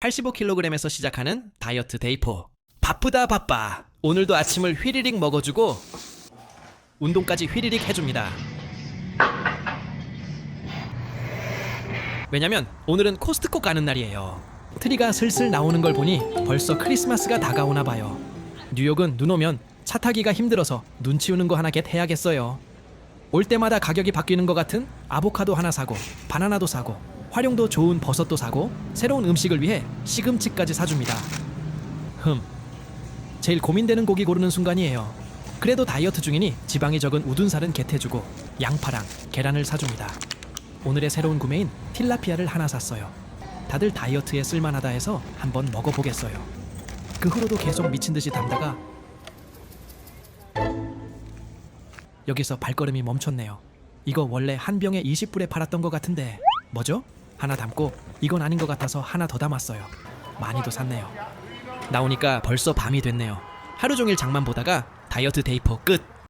85kg에서 시작하는 다이어트 데이포. 바쁘다 바빠. 오늘도 아침을 휘리릭 먹어주고 운동까지 휘리릭 해줍니다. 왜냐면 오늘은 코스트코 가는 날이에요. 트리가 슬슬 나오는 걸 보니 벌써 크리스마스가 다가오나 봐요. 뉴욕은 눈 오면 차 타기가 힘들어서 눈 치우는 거 하나 겟 해야겠어요. 올 때마다 가격이 바뀌는 것 같은 아보카도 하나 사고 바나나도 사고 활용도 좋은 버섯도 사고 새로운 음식을 위해 시금치까지 사줍니다. 흠. 제일 고민되는 고기 고르는 순간이에요. 그래도 다이어트 중이니 지방이 적은 우둔살은 겟해주고 양파랑 계란을 사줍니다. 오늘의 새로운 구매인 틸라피아를 하나 샀어요. 다들 다이어트에 쓸만하다 해서 한번 먹어보겠어요. 그 후로도 계속 미친 듯이 담다가 여기서 발걸음이 멈췄네요. 이거 원래 한 병에 20불에 팔았던 것 같은데 뭐죠? 하나 담고 이건 아닌 것 같아서 하나 더 담았어요. 많이도 샀네요. 나오니까 벌써 밤이 됐네요. 하루 종일 장만 보다가 다이어트 데이포 끝.